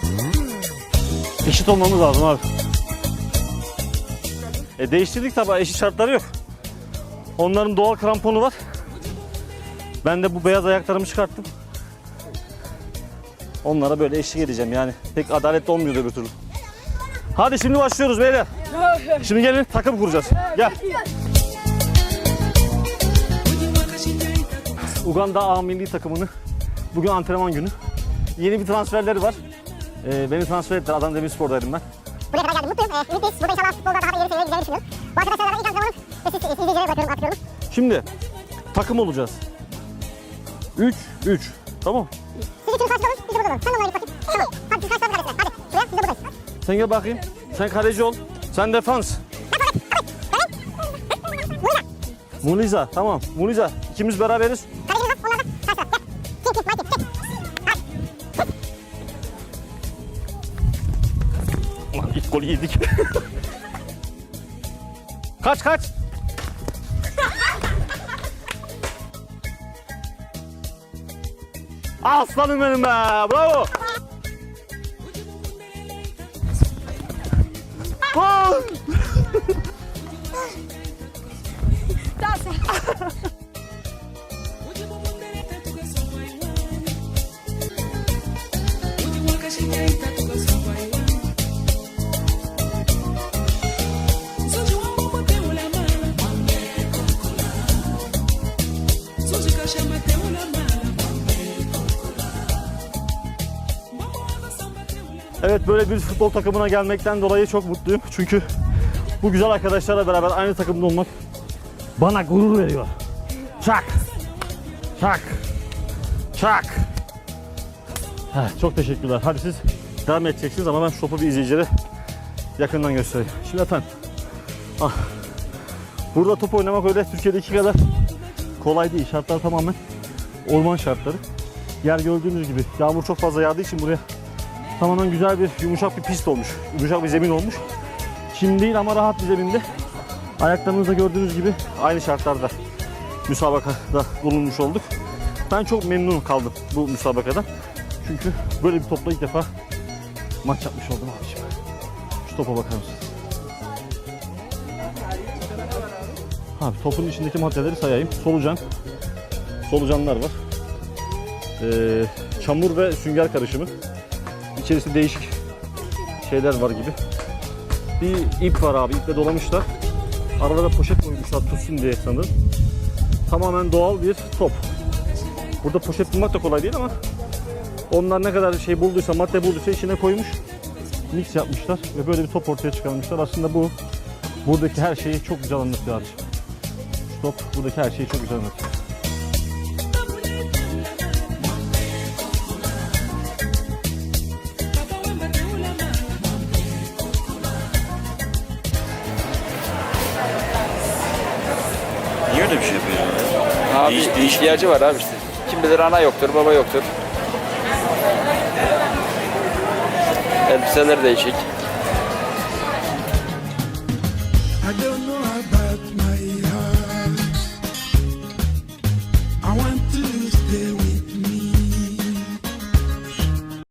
Hmm. Eşit olmamız lazım abi. E değiştirdik tabi eşit şartları yok. Onların doğal kramponu var. Ben de bu beyaz ayaklarımı çıkarttım. Onlara böyle eşlik edeceğim yani. Pek adaletli olmuyordu öbür türlü. Hadi şimdi başlıyoruz beyler. Şimdi gelin takım kuracağız. Gel. Uganda A milli takımını bugün antrenman günü. Yeni bir transferleri var. Ee, beni transfer ettiler. Adam Demirspor'daydım ben. Buraya kadar geldim. Mutluyum. Ee, ümitliyiz. Burada inşallah futbolda daha da ileri seviyeye gideceğini düşünüyorum. Bu arkadaşlarla ilk antrenmanım ve siz izleyicilere bırakıyorum, atıyorum. Şimdi takım olacağız. 3 3. Tamam. Siz üçünüz karşıda olun, de burada olun. Sen onlara git bakayım. Tamam. Hadi siz karşıda kalesine. Hadi. Şuraya, biz de buradayız. Sen gel bakayım. Sen kaleci ol. Sen defans. Muliza tamam. Muliza ikimiz beraberiz. Golü yedik. kaç kaç. Aslanım benim be. Bravo. Gol. Evet böyle bir futbol takımına gelmekten dolayı çok mutluyum. Çünkü bu güzel arkadaşlarla beraber aynı takımda olmak bana gurur veriyor. Çak. Çak. Çak. Heh, çok teşekkürler. Hadi siz devam edeceksiniz ama ben şu topu bir izleyicilere yakından göstereyim. Şimdi efendim. Ah. Burada top oynamak öyle Türkiye'deki kadar kolay değil. Şartlar tamamen orman şartları. Yer gördüğünüz gibi yağmur çok fazla yağdığı için buraya tamamen güzel bir yumuşak bir pist olmuş. Yumuşak bir zemin olmuş. Çim değil ama rahat bir zeminde. Ayaklarınızda gördüğünüz gibi aynı şartlarda müsabakada bulunmuş olduk. Ben çok memnun kaldım bu müsabakadan. Çünkü böyle bir topla ilk defa maç yapmış oldum abiciğim. Şu topa bakar mısın? Abi topun içindeki maddeleri sayayım. Solucan, solucanlar var. Ee, çamur ve sünger karışımı. İçerisinde değişik şeyler var gibi. Bir ip var abi. iple dolamışlar. Arada da poşet koymuşlar tutsun diye sanırım. Tamamen doğal bir top. Burada poşet bulmak da kolay değil ama onlar ne kadar şey bulduysa, madde bulduysa içine koymuş. Mix yapmışlar ve böyle bir top ortaya çıkarmışlar. Aslında bu buradaki her şeyi çok güzel anlatıyor abi. Şu top buradaki her şeyi çok güzel anlatıyor. Niye öyle bir şey yapıyor ya? Abi Değiş- değiş- ihtiyacı var abi işte. Kim bilir ana yoktur, baba yoktur. Elbiseler değişik.